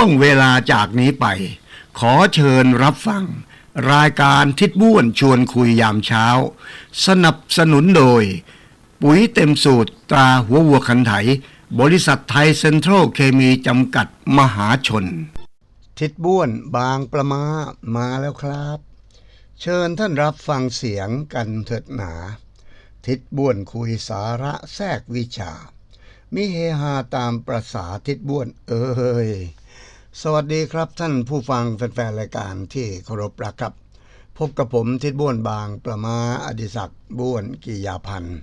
ช่วงเวลาจากนี้ไป ขอเชิญรับฟัง รายการทิศบ้วนชวนคุยยามเช้า สนับสนุนโดย ปุ๋ยเต็มสูตรตราหัววัวขันไถ บริษัทไทยเซ็นทรัลเคมีจำกัดมหาชน ทิศบ้วนบางประมามาแล้วครับ เชิญท่านรับฟังเสียงกันเถิดหนา ทิศบ้วนคุยสาระแทรกวิชามิเฮฮาตามประษาทิศบ้วนเอ้ย สวัสดีครับท่านผู้ฟังแฟนๆรายการที่เคารพรักครับ พบกับผมทิศบ้วนบางประมาอดิศักดิ์บ้วนกิยาพันธ์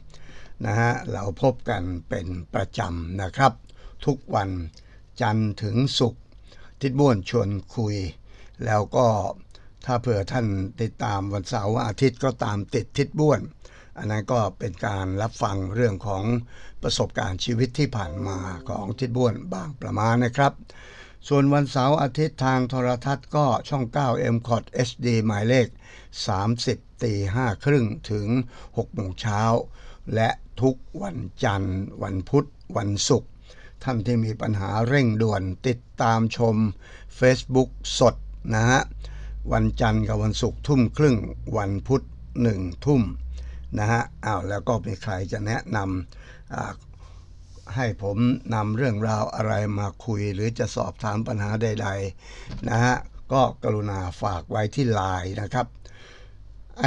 นะฮะเราพบกันเป็นประจำนะครับ ทุกวันจันทร์ถึงศุกร์ทิศบ้วนชวนคุย แล้วก็ถ้าเผื่อท่านติดตามวันเสาร์วันอาทิตย์ก็ตามติดทิศบ้วน อันนั้นก็เป็นการรับฟังเรื่องของประสบการณ์ชีวิตที่ผ่านมาของทิศบ้วนบางประมาณนะครับ ส่วนวันเสาร์อาทิตย์ทางโทรทัศน์ก็ช่อง 9 m c o t HD หมายเลข 30ตี5ครึ่งถึง6โมงเช้า และทุกวันจันทร์ วันพุธ วันศุกร์ท่านที่มีปัญหาเร่งด่วนติดตามชม Facebook สดนะฮะ วันจันทร์กับวันศุกร์ทุ่มครึ่ง วันพุธหนึ่งทุ่มนะฮะอ้าวแล้วก็มีใครจะแนะนำอ่า ให้ผมนำเรื่องราวอะไรมาคุย หรือจะสอบถามปัญหาใด ๆ นะฮะ ก็กรุณาฝากไว้ที่ไลน์นะครับ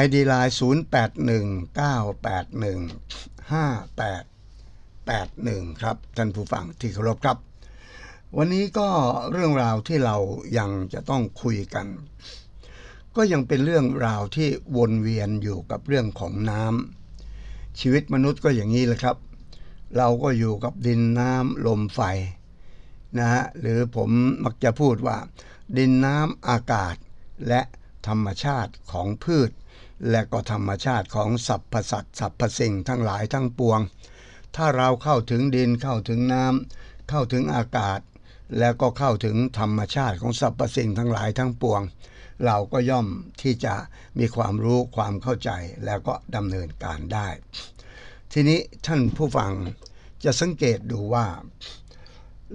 ID ไลน์0819815881 ครับ ท่านผู้ฟังที่เคารพครับ วันนี้ก็เรื่องราวที่เรายังจะต้องคุยกัน ก็ยังเป็นเรื่องราวที่วนเวียนอยู่กับเรื่องของน้ำชีวิตมนุษย์ก็อย่างนี้แหละครับ เราก็อยู่กับดินน้ำลมไฟนะฮะหรือผมมักจะพูดว่า ดินน้ำอากาศ และธรรมชาติของพืช และก็ธรรมชาติของสรรพสัตว์สรรพสิ่งทั้งหลายทั้งปวง ถ้าเราเข้าถึงดินเข้าถึงน้ำเข้าถึงอากาศ แล้วก็เข้าถึงธรรมชาติของสรรพสิ่งทั้งหลายทั้งปวง เราก็ย่อมที่จะมีความรู้ความเข้าใจแล้วก็ดำเนินการได้ ทีนี้ท่านผู้ฟังจะสังเกตดูว่า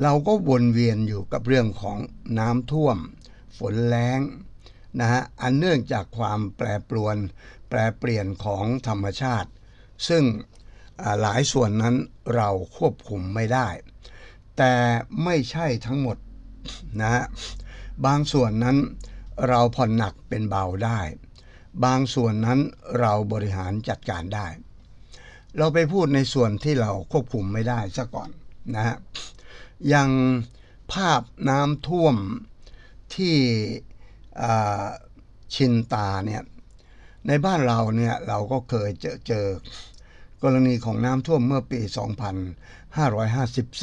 เราก็วนเวียนอยู่กับเรื่องของน้ำท่วม ฝนแล้งนะฮะอันเนื่องจากความแปรปรวน แปรเปลี่ยนของธรรมชาติ ซึ่งหลายส่วนนั้นเราควบคุมไม่ได้ แต่ไม่ใช่ทั้งหมดนะฮะบางส่วนนั้นเราผ่อนหนักเป็นเบาได้ บางส่วนนั้นเราบริหารจัดการได้ เราไปพูดในส่วนที่เราควบคุมไม่ได้ซะก่อนนะฮะอย่างภาพน้ำท่วมที่ชินตาเนี่ยในบ้านเราเนี่ยเราก็เคยเจอเจอกรณีของน้ำท่วมเมื่อปี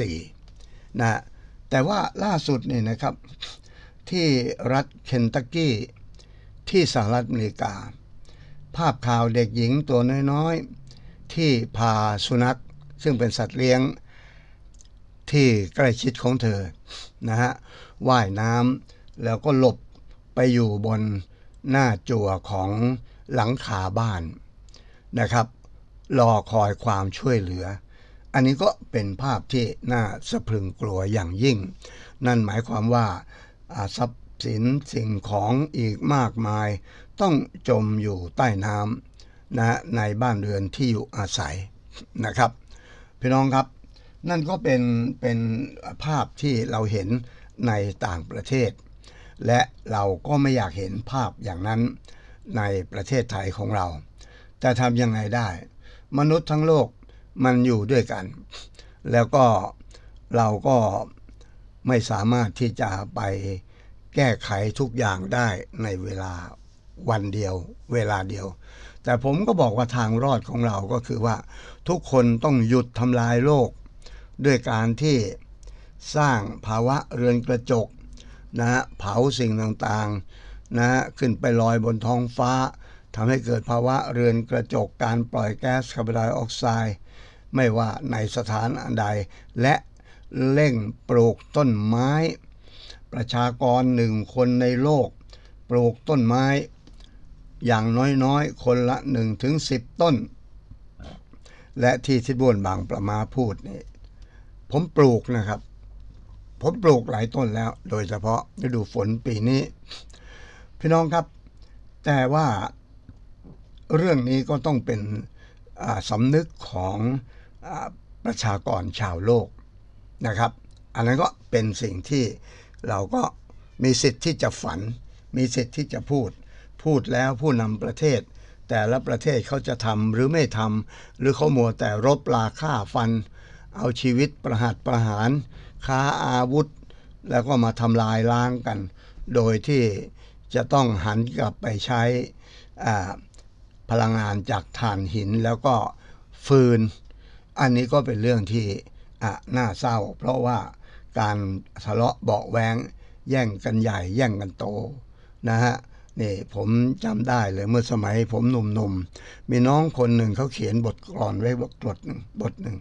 2554 นะแต่ว่าล่าสุดนี่นะครับ ที่รัฐเคนตักกี้ที่สหรัฐอเมริกา ภาพข่าวเด็กหญิงตัวน้อยๆ ที่พาสุนัข ซึ่งเป็นสัตว์เลี้ยงที่ใกล้ชิดของเธอนะฮะว่ายน้ำแล้วก็หลบไปอยู่บนหน้าจั่วของหลังคาบ้านนะครับ รอคอยความช่วยเหลือ อันนี้ก็เป็นภาพที่น่าสะพรึงกลัวอย่างยิ่ง นั่นหมายความว่าอ่าทรัพย์สินสิ่งของอีกมากมาย ต้องจมอยู่ใต้น้ำ นะในบ้านเรือนที่อยู่อาศัยนะครับ พี่น้องครับนั่นก็เป็นเป็นภาพที่เราเห็นในต่างประเทศ และเราก็ไม่อยากเห็นภาพอย่างนั้นในประเทศไทยของเรา แต่ทำยังไงได้ มนุษย์ทั้งโลกมันอยู่ด้วยกัน แล้วก็เราก็ไม่สามารถที่จะไปแก้ไขทุกอย่างได้ในเวลาวันเดียว เวลาเดียว แต่ผมก็บอกว่าทางรอดของเราก็คือว่า ทุกคนต้องหยุดทำลายโลก ด้วยการที่สร้างภาวะเรือนกระจกนะฮะเผาสิ่งต่างๆนะฮะขึ้นไปลอยบนท้องฟ้าทำให้เกิดภาวะเรือนกระจกการปล่อยแก๊สคาร์บอนไดออกไซด์ไม่ว่าในสถานอันใด และเร่งปลูกต้นไม้ ประชากรหนึ่งคนในโลก ปลูกต้นไม้ อย่างน้อยๆ คนละ1ถึง10ต้น และที่ทิศบวนบางประมาพูดนี่ผมปลูกนะครับ ผมปลูกหลายต้นแล้ว โดยเฉพาะฤดูฝนปีนี้ พี่น้องครับ แต่ว่าเรื่องนี้ก็ต้องเป็นสำนึกของอประชากรชาวโลกนะครับ อันนั้นก็เป็นสิ่งที่เราก็มีสิทธิ์ที่จะฝัน มีสิทธิ์ที่จะพูด พูดแล้วผู้นำประเทศ แต่ละประเทศเขาจะทำหรือไม่ทำหรือเขามัวแต่รบลาฆ่าฟัน เอาชีวิตประหัตประหาร ค้าอาวุธ แล้วก็มาทำลายล้างกัน โดยที่จะต้องหันกลับไปใช้พลังงานจากถ่านหินแล้วก็ฟืน อันนี้ก็เป็นเรื่องที่น่าเศร้า เพราะว่าการทะเลาะเบาแวงแย่งกันใหญ่แย่งกันโตนะฮะ นี่ผมจำได้เลยเมื่อสมัยผมหนุ่มๆมีน้องคนหนึ่งเขาเขียนบทกลอนไว้บทหนึ่งบทหนึ่ง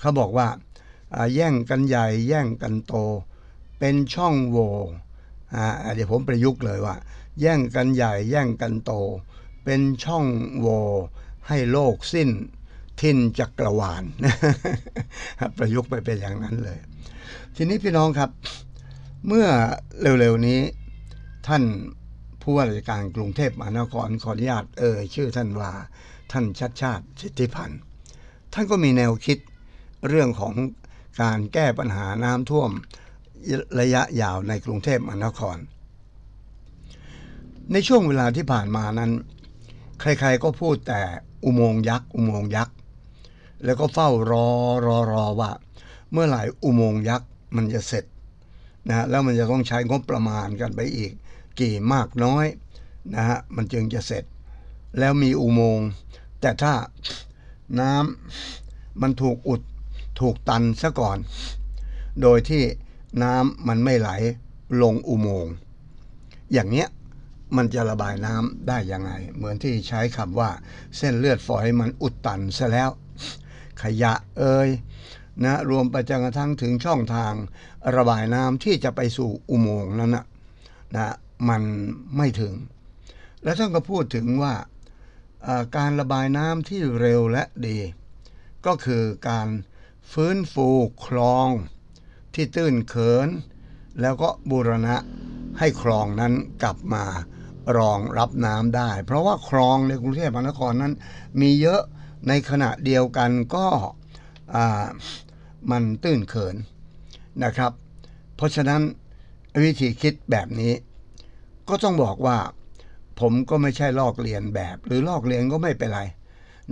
เขาบอกว่าแย่งกันใหญ่แย่งกันโต เป็นช่องโหว่อ่าเดี๋ยวผมประยุกต์เลยว่า แย่งกันใหญ่แย่งกันโต เป็นช่องโหว่ให้โลกสิ้นทิ้นจักรวาลประยุกต์ไปเป็นอย่างนั้นเลย ทีนี้พี่น้องครับ เมื่อเร็วๆนี้ท่าน ผู้ว่าราชการกรุงเทพมหานครขออนุญาตเอ่ยชื่อท่านว่าท่านชัดชาติสิทธิพันธ์ท่านก็มีแนวคิดเรื่องของการแก้ปัญหาน้ำท่วมระยะยาวในกรุงเทพมหานคร ในช่วงเวลาที่ผ่านมานั้น ใครๆก็พูดแต่อุโมงยักษ์อุโมงยักษ์แล้วก็เฝ้ารอรอรอว่า เมื่อไหร่อุโมงยักษ์มันจะเสร็จนะแล้วมันจะต้องใช้งบประมาณกันไปอีก กี่มากน้อยนะฮะมันจึงจะเสร็จ แล้วมีอุโมงค์แต่ถ้าน้ำมันถูกอุดถูกตันซะก่อน โดยที่น้ำมันไม่ไหลลงอุโมงค์อย่างเนี้ยมันจะระบายน้ำได้ยังไง เหมือนที่ใช้คำว่า เส้นเลือดฝอยมันอุดตันซะแล้ว ขยะเอ่ยนะรวมไปจนกระทั่งถึงช่องทางระบายน้ำที่จะไปสู่อุโมงค์นั้นนะนะ มันไม่ถึง แล้วท่านก็พูดถึงว่าการระบายน้ำที่เร็วและดี ก็คือการฟื้นฟูคลองที่ตื้นเขิน แล้วก็บูรณะให้คลองนั้นกลับมารองรับน้ำได้ เพราะว่าคลองในกรุงเทพมหานครนั้น มีเยอะในขณะเดียวกันก็มันตื้นเขินนะครับ เพราะฉะนั้นวิธีคิดแบบนี้ ก็ต้องบอกว่า ผมก็ไม่ใช่ลอกเลียนแบบ หรือลอกเลียนก็ไม่เป็นไร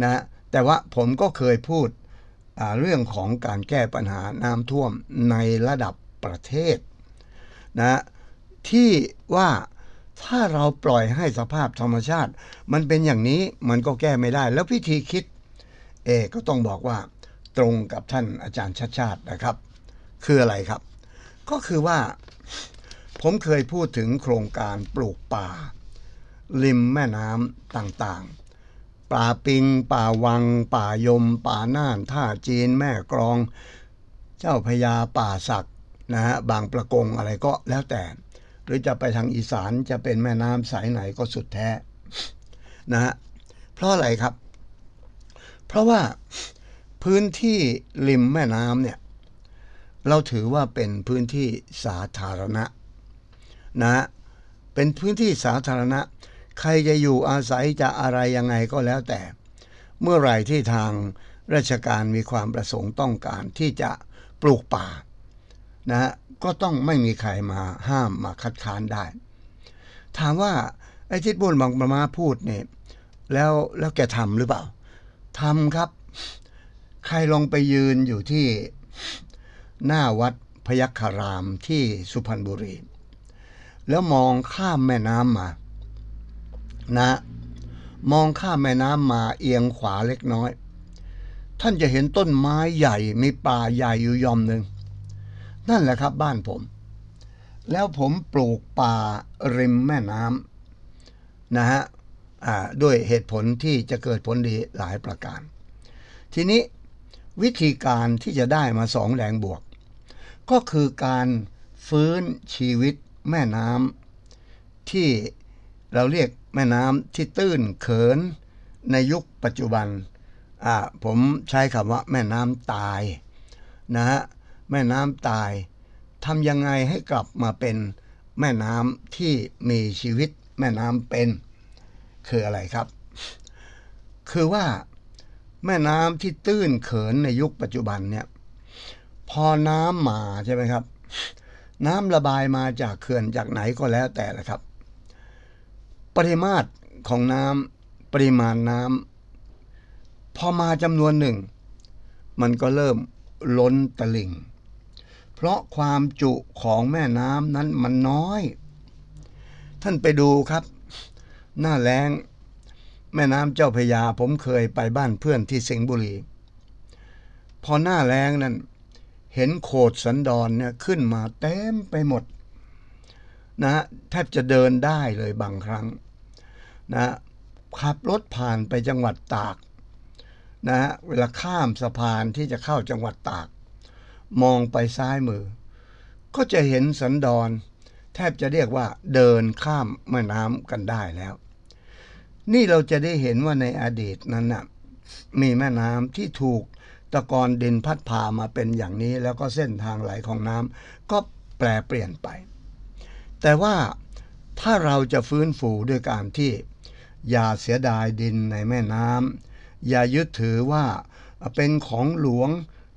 นะแต่ว่าผมก็เคยพูดเรื่องของการแก้ปัญหาน้ำท่วมในระดับประเทศนะที่ว่าถ้าเราปล่อยให้สภาพธรรมชาติ มันเป็นอย่างนี้มันก็แก้ไม่ได้ แล้ววิธีคิด เอก็ต้องบอกว่าตรงกับท่านอาจารย์ชัดชาตินะครับ คืออะไรครับ ก็คือว่า ผมเคยพูดถึงโครงการปลูกป่า ริมแม่น้ำต่างๆ ป่าปิง ป่าวัง ป่ายม ป่าน่าน ท่าจีน แม่กรอง เจ้าพญาป่าศักนะฮะบางประกงอะไรก็แล้วแต่ หรือจะไปทางอีสานจะเป็นแม่น้ำสายไหนก็สุดแท้นะฮะเพราะอะไรครับ เพราะว่าพื้นที่ริมแม่น้ำเนี่ยเราถือว่าเป็นพื้นที่สาธารณะ นะฮะเป็นพื้นที่สาธารณะ ใครจะอยู่อาศัยจะอะไรยังไงก็แล้วแต่ เมื่อไหร่ที่ทางราชการมีความประสงค์ต้องการที่จะปลูกป่านะฮะก็ต้องไม่มีใครมาห้ามมาคัดค้านได้ ถามว่าไอ้ทิศบุญบางประมาพูดเนี่ยแล้วแล้วแกทำหรือเปล่าทำครับ ใครลองไปยืนอยู่ที่หน้าวัดพยัคฆารามที่สุพรรณบุรี แล้วมองข้ามแม่น้ำมา นะ มองข้ามแม่น้ำมาเอียงขวาเล็กน้อย ท่านจะเห็นต้นไม้ใหญ่มีป่าใหญ่อยู่ยอมหนึ่ง นั่นแหละครับบ้านผม แล้วผมปลูกป่าริมแม่น้ำนะฮะอ่าด้วยเหตุผลที่จะเกิดผลดีหลายประการ ทีนี้วิธีการที่จะได้มาสองแรงบวก ก็คือการฟื้นชีวิต แม่น้ำที่เราเรียกแม่น้ำที่ตื้นเขินในยุคปัจจุบันอ่าผมใช้คำว่าแม่น้ำตายนะฮะแม่น้ำตายทำยังไงให้กลับมาเป็นแม่น้ำที่มีชีวิตแม่น้ำเป็น คืออะไรครับ คือว่าแม่น้ำที่ตื้นเขินในยุคปัจจุบันเนี่ยพอน้ำมาใช่ไหมครับ น้ำระบายมาจากเขื่อนจากไหนก็แล้วแต่ละครับ ปริมาตรของน้ำปริมาณน้ำพอมาจำนวนหนึ่ง มันก็เริ่มล้นตลิ่ง เพราะความจุของแม่น้ำนั้นมันน้อย ท่านไปดูครับ หน้าแล้งแม่น้ำเจ้าพยาผมเคยไปบ้านเพื่อนที่สิงห์บุรี พอหน้าแล้งนั้น เห็นโขดสันดอนเนี่ยขึ้นมาเต็มไปหมดนะฮะแทบจะเดินได้เลยบางครั้งนะขับรถผ่านไปจังหวัดตากนะฮะเวลาข้ามสะพานที่จะเข้าจังหวัดตาก มองไปซ้ายมือ ก็จะเห็นสันดอน แทบจะเรียกว่าเดินข้ามแม่น้ำกันได้แล้ว นี่เราจะได้เห็นว่าในอดีตนั้นนะมีแม่น้ำที่ถูก ตะกอนดินพัดพามาเป็นอย่างนี้ แล้วก็เส้นทางไหลของน้ำก็แปรเปลี่ยนไป แต่ว่าถ้าเราจะฟื้นฟูด้วยการที่ อย่าเสียดายดินในแม่น้ำอย่ายึดถือว่าเป็นของหลวง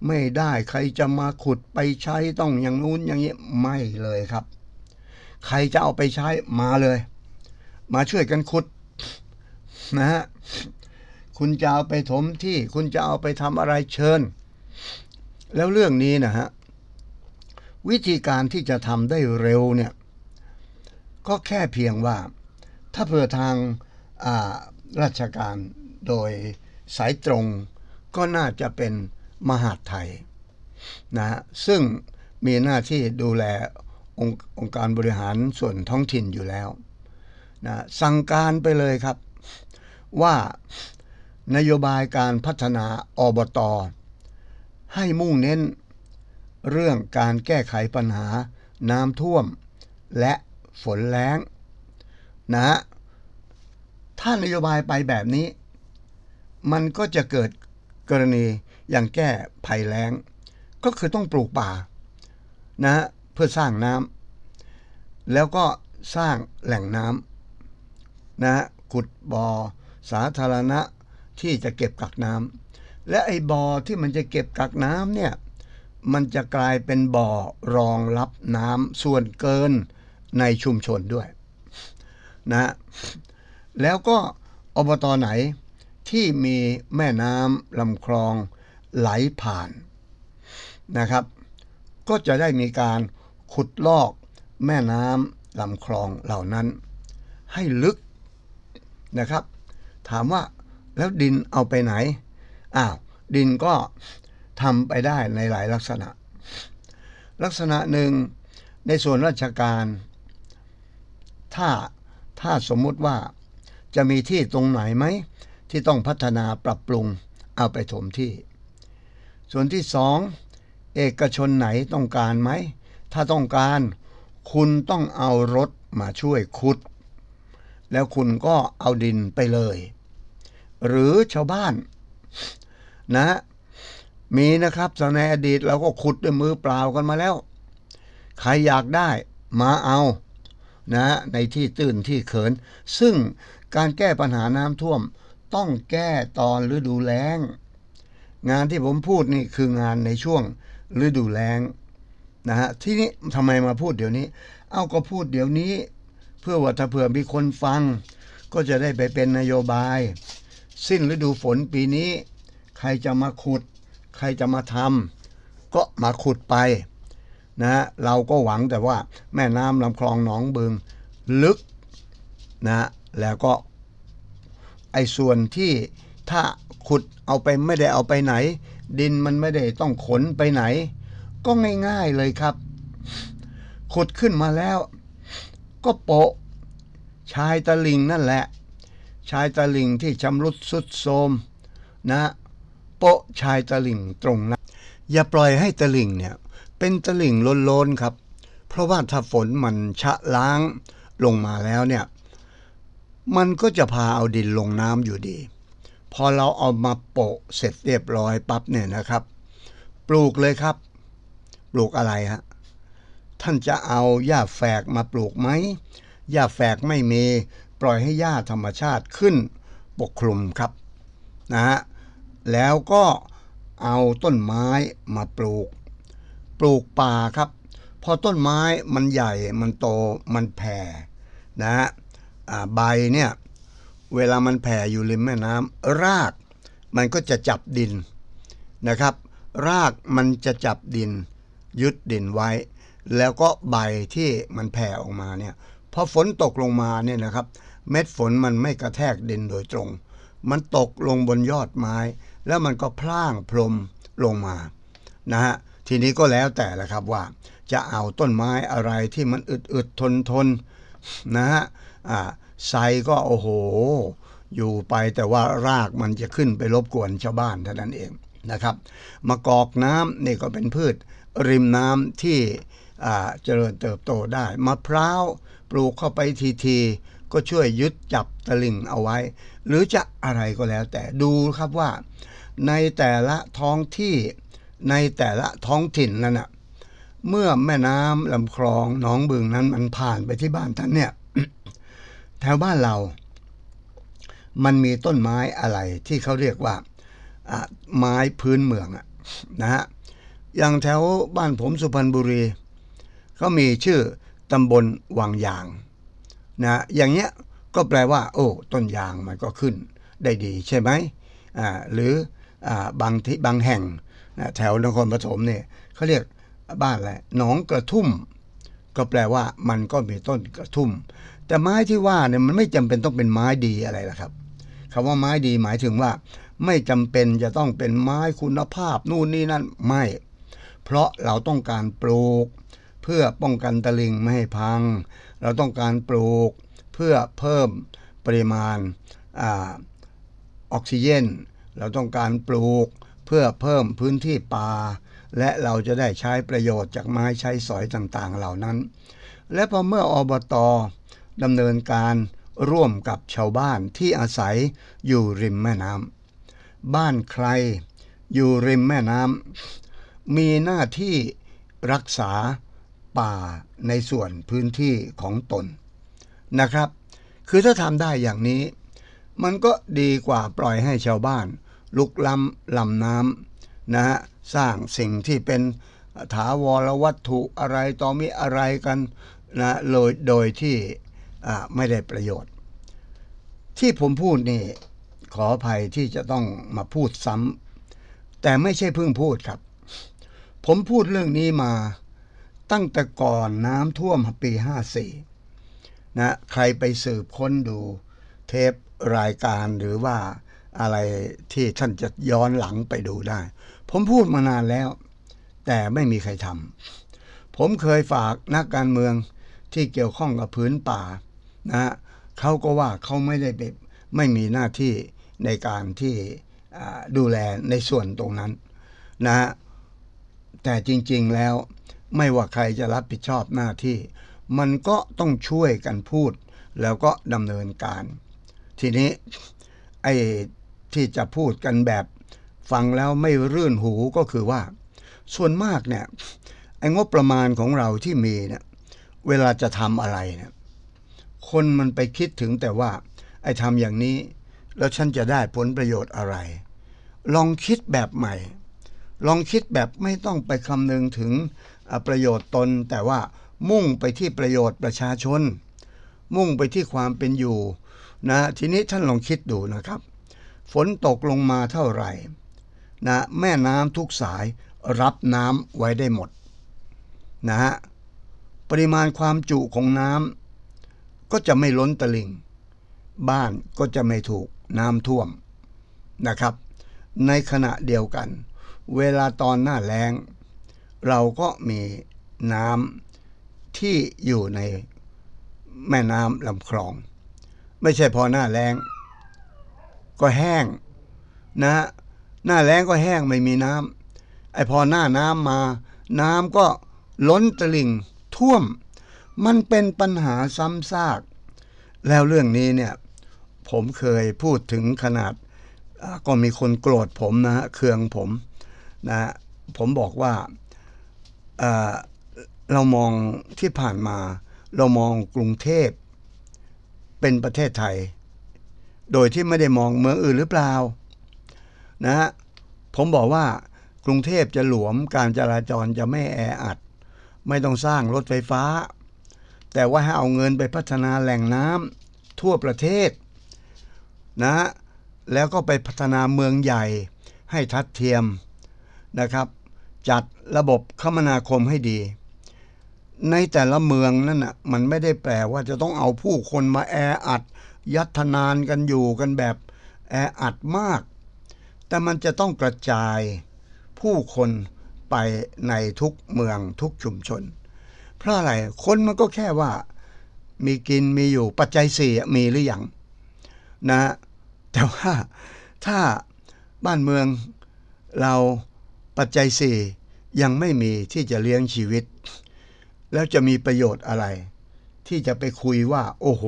ไม่ได้ใครจะมาขุดไปใช้ต้องอย่างนู้นอย่างนี้ไม่เลยครับ ใครจะเอาไปใช้มาเลย มาช่วยกันขุดนะฮะ คุณจะเอาไปถมที่ คุณจะเอาไปทำอะไรเชิญ แล้วเรื่องนี้นะฮะ วิธีการที่จะทำได้เร็วเนี่ย ก็แค่เพียงว่า ถ้าเผื่อทางราชการโดยสายตรงก็น่าจะเป็นมหาดไทยนะฮะซึ่งมีหน้าที่ดูแลองค์องค์การบริหารส่วนท้องถิ่นอยู่แล้วนะสั่งการไปเลยครับ ว่า นโยบายการพัฒนาอบต ให้มุ่งเน้น เรื่องการแก้ไขปัญหาน้ำท่วม และฝนแล้ง นะฮะถ้านโยบายไปแบบนี้ มันก็จะเกิดกรณีอย่างแก้ภัยแล้ง ก็คือต้องปลูกป่า นะฮะเพื่อสร้างน้ำแล้วก็สร้างแหล่งน้ำนะฮะขุดบ่อสาธารณะ ที่จะเก็บกักน้ำและไอ้บ่อที่มันจะเก็บกักน้ำเนี่ยมันจะกลายเป็นบ่อรองรับน้ำส่วนเกินในชุมชนด้วยนะแล้วก็อบตไหนที่มีแม่น้ำลำคลองไหลผ่านนะครับ ก็จะได้มีการขุดลอกแม่น้ำลำคลองเหล่านั้น ให้ลึกนะครับ ถามว่า แล้วดินเอาไปไหนอ้าวดินก็ทำไปได้ในหลายลักษณะ ลักษณะหนึ่งในส่วนราชการ ถ้าถ้าสมมุติว่าจะมีที่ตรงไหนไหม ที่ต้องพัฒนาปรับปรุงเอาไปถมที่ ส่วนที่สองเอกชนไหนต้องการไหม ถ้าต้องการคุณต้องเอารถมาช่วยขุด แล้วคุณก็เอาดินไปเลย หรือชาวบ้านนะมีนะครับสในอดีตเราก็ขุดด้วยมือเปล่ากันมาแล้ว ใครอยากได้มาเอานะในที่ตื้นที่เขิน ซึ่งการแก้ปัญหาน้ำท่วมต้องแก้ตอนฤดูแล้ง งานที่ผมพูดนี่คืองานในช่วงฤดูแล้งนะฮะที่นี้ทำไมมาพูดเดี๋ยวนี้ เอาก็พูดเดี๋ยวนี้ เพื่อว่าถ้าเผื่อมีคนฟัง ก็จะได้ไปเป็นนโยบาย สิ้นฤดูฝนปีนี้ ใครจะมาขุด ใครจะมาทำก็มาขุดไปนะเราก็หวังแต่ว่าแม่น้ำลำคลองหนองบึงลึกนะแล้วก็ไอ้ส่วนที่ถ้าขุดเอาไปไม่ได้เอาไปไหน ดินมันไม่ได้ต้องขนไปไหน ก็ง่ายๆเลยครับ ขุดขึ้นมาแล้ว ก็โปะชายตะลิงนั่นแหละ ชายตะลิงที่ชำรุดสุดโทมนะโปะชายตะลิงตรงนั้นอย่าปล่อยให้ตะลิงเนี่ยเป็นตะลิ่งล้นๆครับ เพราะว่าถ้าฝนมันชะล้างลงมาแล้วเนี่ยมันก็จะพาเอาดินลงน้ำอยู่ดี พอเราเอามาโปะเสร็จเรียบร้อยปั๊บเนี่ยนะครับ ปลูกเลยครับ ปลูกอะไรฮะท่านจะเอาหญ้าแฝกมาปลูกไหมหญ้าแฝกไม่มี ปล่อยให้หญ้าธรรมชาติขึ้นปกคลุมครับนะฮะแล้วก็เอาต้นไม้มาปลูก ปลูกป่าครับ พอต้นไม้มันใหญ่มันโตมันแผ่นะฮะใบเนี่ยเวลามันแผ่อยู่ริมแม่น้ำรากมันก็จะจับดินนะครับ รากมันจะจับดิน ยึดดินไว้ แล้วก็ใบที่มันแผ่ออกมาเนี่ยพอฝนตกลงมาเนี่ยนะครับ เม็ดฝนมันไม่กระแทกดินโดยตรง มันตกลงบนยอดไม้ แล้วมันก็พล่างพรมลงมานะฮะทีนี้ก็แล้วแต่ละครับว่า จะเอาต้นไม้อะไรที่มันอึดอึดทนทนนะฮะอ่าไซก็โอ้โห อยู่ไปแต่ว่ารากมันจะขึ้นไปรบกวนชาวบ้านเท่านั้นเองนะครับมะกอกน้ำนี่ก็เป็นพืช ริมน้ำที่อ่าเจริญเติบโตได้มะพร้าวปลูกเข้าไปทีๆ ก็ช่วยยึดจับตะลิ่งเอาไว้ หรือจะอะไรก็แล้วแต่ดูครับว่า ในแต่ละท้องที่ในแต่ละท้องถิ่นนั่นนะเมื่อแม่น้ำลำคลองหนองบึงนั้นมันผ่านไปที่บ้านท่านเนี่ยแถวบ้านเรา มันมีต้นไม้อะไรที่เขาเรียกว่าไม้พื้นเมืองนะฮะอย่างแถวบ้านผมสุพรรณบุรี ก็มีชื่อตำบลวังยาง นะอย่างเงี้ยก็แปลว่า โอ้ ต้นยางมันก็ขึ้นได้ดีใช่ไหมอ่าหรืออ่าบางที่บางแห่งนะแถวนครปฐมเนี่ยเขาเรียกบ้านอะไรหนองกระทุ่ม ก็แปลว่ามันก็มีต้นกระทุ่ม แต่ไม้ที่ว่าเนี่ยมันไม่จำเป็นต้องเป็นไม้ดีอะไรล่ะครับคำว่าไม้ดีหมายถึงว่า ไม่จำเป็นจะต้องเป็นไม้คุณภาพนู่นนี่นั่นไม่ เพราะเราต้องการปลูก เพื่อป้องกันตะลิงไม่ให้พัง เราต้องการปลูกเพื่อเพิ่มปริมาณอออกซิเจนเราต้องการปลูกเพื่อเพิ่มพื้นที่ป่าและเราจะได้ใช้ประโยชน์จากไม้ใช้สอยต่างๆ เหล่านั้น และพอเมื่ออบตดำเนินการร่วมกับชาวบ้านที่อาศัยอยู่ริมแม่น้ำบ้านใครอยู่ริมแม่น้ำมีหน้าที่รักษา ป่าในส่วนพื้นที่ของตนนะครับ คือถ้าทำได้อย่างนี้ มันก็ดีกว่าปล่อยให้ชาวบ้าน ลุกล้ำลำน้ำนะฮะสร้างสิ่งที่เป็นถาวรวัตถุอะไรต่อมีอะไรกันนะโดยโดยที่ไม่ได้ประโยชน์ ที่ผมพูดนี่ขออภัยที่จะต้องมาพูดซ้ำแต่ไม่ใช่เพิ่งพูดครับ ผมพูดเรื่องนี้มา ตั้งแต่ก่อนน้ำท่วมปี54นะใครไปสืบค้นดูเทปรายการหรือว่าอะไรที่ท่านจะย้อนหลังไปดูได้ ผมพูดมานานแล้ว แต่ไม่มีใครทำผมเคยฝากนักการเมืองที่เกี่ยวข้องกับพื้นป่านะเขาก็ว่าเขาไม่ได้ไปไม่มีหน้าที่ในการที่ดูแลในส่วนตรงนั้นนะแต่จริงๆแล้ว ไม่ว่าใครจะรับผิดชอบหน้าที่ มันก็ต้องช่วยกันพูด แล้วก็ดำเนินการ ทีนี้ไอ้ที่จะพูดกันแบบ ฟังแล้วไม่รื่นหูก็คือว่า ส่วนมากเนี่ยไอ้งบประมาณของเราที่มีเนี่ยเวลาจะทำอะไรเนี่ยคนมันไปคิดถึงแต่ว่า ไอ้ทำอย่างนี้ แล้วฉันจะได้ผลประโยชน์อะไร ลองคิดแบบใหม่ ลองคิดแบบไม่ต้องไปคำนึงถึง ประโยชน์ตน แต่ว่ามุ่งไปที่ประโยชน์ประชาชน มุ่งไปที่ความเป็นอยู่นะทีนี้ท่านลองคิดดูนะครับ ฝนตกลงมาเท่าไหร่นะแม่น้ำทุกสายรับน้ำไว้ได้หมดนะฮะปริมาณความจุของน้ำก็จะไม่ล้นตลิ่ง บ้านก็จะไม่ถูกน้ำท่วมนะครับ ในขณะเดียวกัน เวลาตอนหน้าแล้ง เราก็มีน้ำที่อยู่ในแม่น้ำลำคลอง ไม่ใช่พอหน้าแล้งก็แห้งนะฮะหน้าแล้งก็แห้งไม่มีน้ำไอพอหน้าน้ำมา น้ำก็ล้นตลิ่งท่วม มันเป็นปัญหาซ้ำซาก แล้วเรื่องนี้เนี่ย ผมเคยพูดถึงขนาด ก็มีคนโกรธผมนะฮะเคืองผมนะฮะผมบอกว่า เรามองที่ผ่านมา เรามองกรุงเทพ เป็นประเทศไทย โดยที่ไม่ได้มองเมืองอื่นหรือเปล่านะฮะผมบอกว่ากรุงเทพจะหลวมการจราจรจะไม่แออัด ไม่ต้องสร้างรถไฟฟ้า แต่ว่าให้เอาเงินไปพัฒนาแหล่งน้ำทั่วประเทศนะแล้วก็ไปพัฒนาเมืองใหญ่ให้ทัดเทียมนะครับ จัดระบบคมนาคมให้ดี ในแต่ละเมืองนั่นน่ะมันไม่ได้แปลว่าจะต้องเอาผู้คนมาแออัด ยัดนานกันอยู่กันแบบแออัดมาก แต่มันจะต้องกระจายผู้คนไปในทุกเมืองทุกชุมชน เพราะอะไรคนมันก็แค่ว่ามีกินมีอยู่ปัจจัยสี่มีหรืออยังนะแต่ว่าถ้าบ้านเมืองเรา ปัจจัยสี่ยังไม่มีที่จะเลี้ยงชีวิต แล้วจะมีประโยชน์อะไร ที่จะไปคุยว่า โอ้โห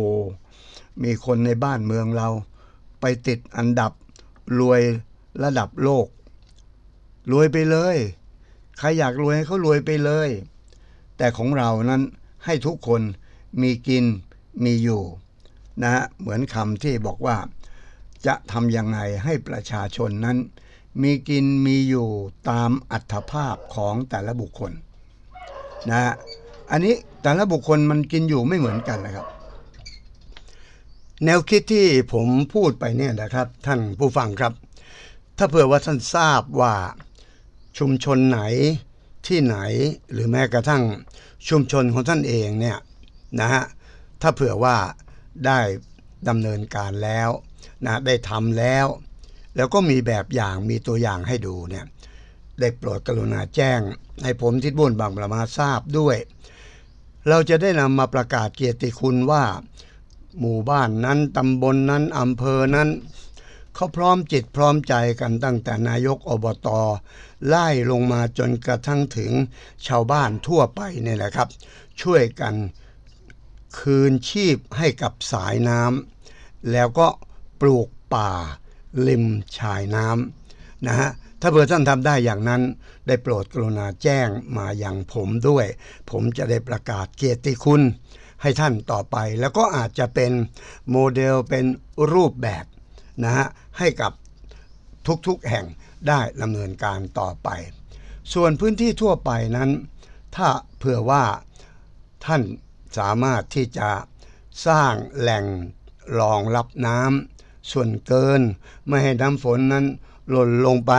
มีคนในบ้านเมืองเรา ไปติดอันดับรวยระดับโลก รวยไปเลย ใครอยากรวยเขารวยไปเลย แต่ของเรานั้นให้ทุกคนมีกินมีอยู่นะฮะเหมือนคำที่บอกว่า จะทำยังไงให้ประชาชนนั้น มีกินมีอยู่ตามอัตภาพของแต่ละบุคคลนะฮะอันนี้แต่ละบุคคลมันกินอยู่ไม่เหมือนกันนะครับ แนวคิดที่ผมพูดไปเนี่ยนะครับ ท่านผู้ฟังครับ ถ้าเผื่อว่าท่านทราบว่าชุมชนไหนที่ไหนหรือแม้กระทั่งชุมชนของท่านเองเนี่ยนะฮะถ้าเผื่อว่าได้ดำเนินการแล้วนะได้ทำแล้ว แล้วก็มีแบบอย่างมีตัวอย่างให้ดูเนี่ยได้โปรดกรุณาแจ้ง ให้ผมทิดบุญบางประมาทราบด้วย เราจะได้นำมาประกาศเกียรติคุณว่า หมู่บ้านนั้นตำบลนนั้นอำเภอนั้น เขาพร้อมจิตพร้อมใจกันตั้งแต่นายกอบตไล่ลงมาจนกระทั่งถึงชาวบ้านทั่วไปเนี่ยแหละครับ ช่วยกันคืนชีพให้กับสายน้ำแล้วก็ปลูกป่า ริมชายน้ำนะฮะถ้าเผื่อท่านทำได้อย่างนั้น ได้โปรดกรุณาแจ้งมาอย่างผมด้วย ผมจะได้ประกาศเกียรติคุณ ให้ท่านต่อไป แล้วก็อาจจะเป็นโมเดลเป็นรูปแบบนะฮะให้กับทุกๆแห่งได้ดำเนินการต่อไป ส่วนพื้นที่ทั่วไปนั้น ถ้าเผื่อว่าท่านสามารถที่จะสร้างแหล่งรองรับน้ำ ส่วนเกิน ไม่ให้น้ำฝนนั้นหล่นลงไป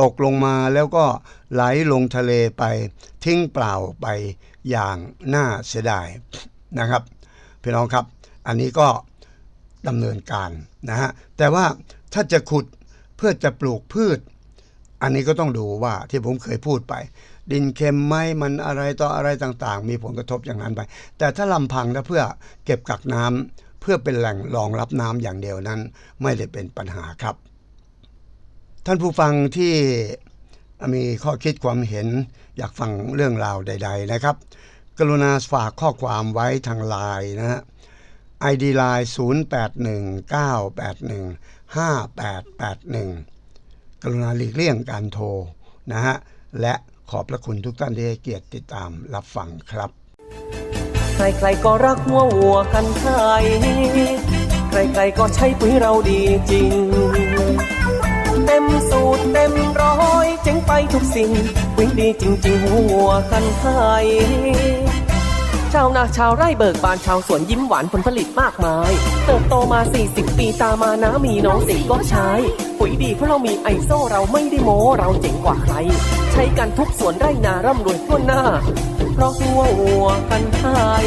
ตกลงมาแล้วก็ไหลลงทะเลไป ทิ้งเปล่าไปอย่างน่าเสียดายนะครับพี่น้องครับ อันนี้ก็ดำเนินการนะฮะแต่ว่าถ้าจะขุดเพื่อจะปลูกพืช อันนี้ก็ต้องดูว่าที่ผมเคยพูดไป ดินเค็มไหมมันอะไรต่ออะไรต่างๆ มีผลกระทบอย่างนั้นไป แต่ถ้าลำพังถ้าเพื่อเก็บกักน้ำ เพื่อเป็นแหล่งรองรับน้ำอย่างเดียวนั้น ไม่ได้เป็นปัญหาครับ ท่านผู้ฟังที่มีข้อคิดความเห็นอยากฟังเรื่องราวใด ๆ นะครับ กรุณาฝากข้อความไว้ทางไลน์นะฮะ ID ไลน์0819815881 กรุณาหลีกเลี่ยงการโทรนะฮะ และขอบพระคุณทุกท่านที่ให้เกียรติติดตามรับฟังครับ ใครๆก็รักหัววัวกันไทย ใครๆก็ใช้ปุ๋ยเราดีจริง เต็มสูตรเต็มร้อยเจ๋งไปทุกสิ่งปุ๋ยดีจริงๆหัวัวกันไทย ชาวนาชาวไร่เบิกบานชาวสวนยิ้มหวานผลผลิตมากมาย เติบโตมา 40 ปีตามมานะมีน้องสิก็ใช้ ปุ๋ยดีเพราะเรามีไอโซเราไม่ได้โม้เราเจ๋งกว่าใคร ใช้กันทุกสวนไร่นาร่ำรวยทั่วหน้า เพราะหัววัวกันไทย